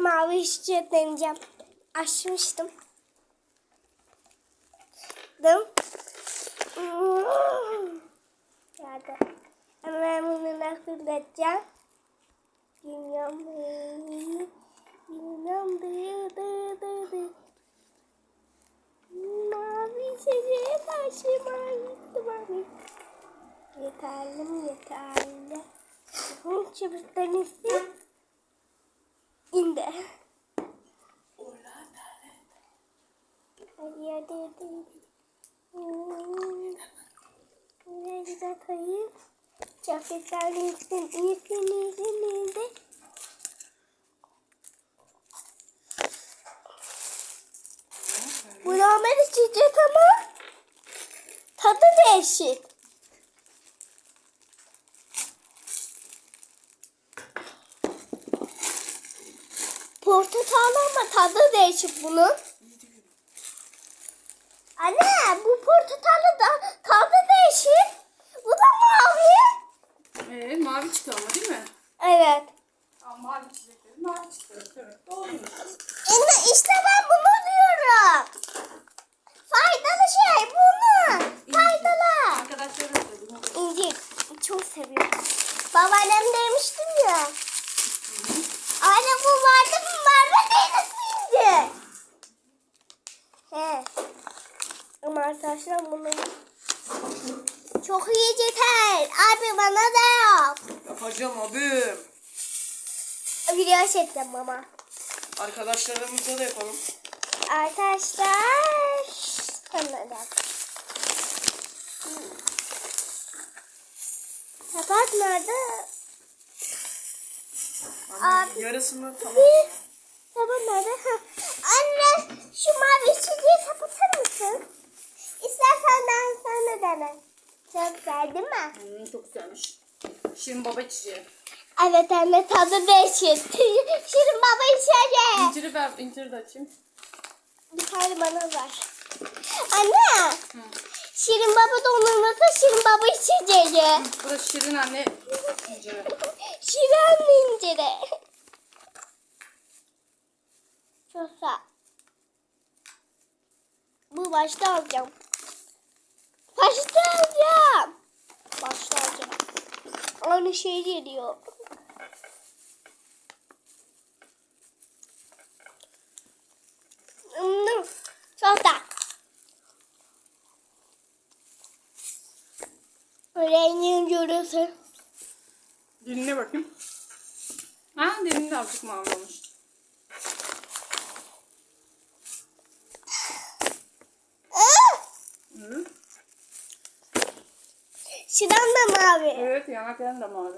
mavi işçi deneyeceğim. Açmıştım. Dım. Ama ben bunu nasıl edeceğim? Bilmiyorum. Bilmiyorum. Dı dı dı dı. Mavi içeceğe karşı mavi mavi. Yeterli mi yeterli? Bunun çubuklarını indi. Hadi hadi. Ne güzel koyayım. Çafetler iyisin, iyisin, iyisin, iyisin. Bu normal içecek ama tadı değişik. Portakal ama tadı değişik bunun. Anne bu portakalı da tadı değişik. Bu da mavi. Ee, mavi çıktı ama değil mi? Evet. Aa, mavi çiçekleri mavi çıktı. Evet doğruymuş. Anne işte ben bunu diyorum. Faydalı şey bunu. Faydalı. Arkadaşlarım da bunu İnci çok seviyorum. Babaannem demiştim ya. Anne bu vardı bu vardı değil nasıl inci? He. Ama arkadaşlar bunu çok iyi yeter. Abi bana da yap. Yapacağım abim. Video çektim mama. Arkadaşlarımıza da yapalım. Arkadaşlar da. Kapat nerede? Anne, Abi. yarısını tamam. Sabun nerede? Ha. Anne şu mavi çiçeği kapatır mısın? Ben dene. Çok güzel değil mi? Hmm, çok güzelmiş. Şirin baba çiçeği. Evet anne tadı değişik. Şirin baba içecek. İnciri ver, inciri de açayım. Bir tane bana ver. Anne. Hı. Şirin baba dondurması Şirin baba içeceği. Bu da Şirin anne inciri. Şirin inciri. Çok sağ. Bu başta alacağım. Başta alacağım. Aynı şey geliyor. Hmm, Çok da. Rengin görüyorsun. Diline bakayım. Ha dilinde azıcık mavi olmuş. Aa! Hı. Şiran da mavi. Evet yanakların da mavi.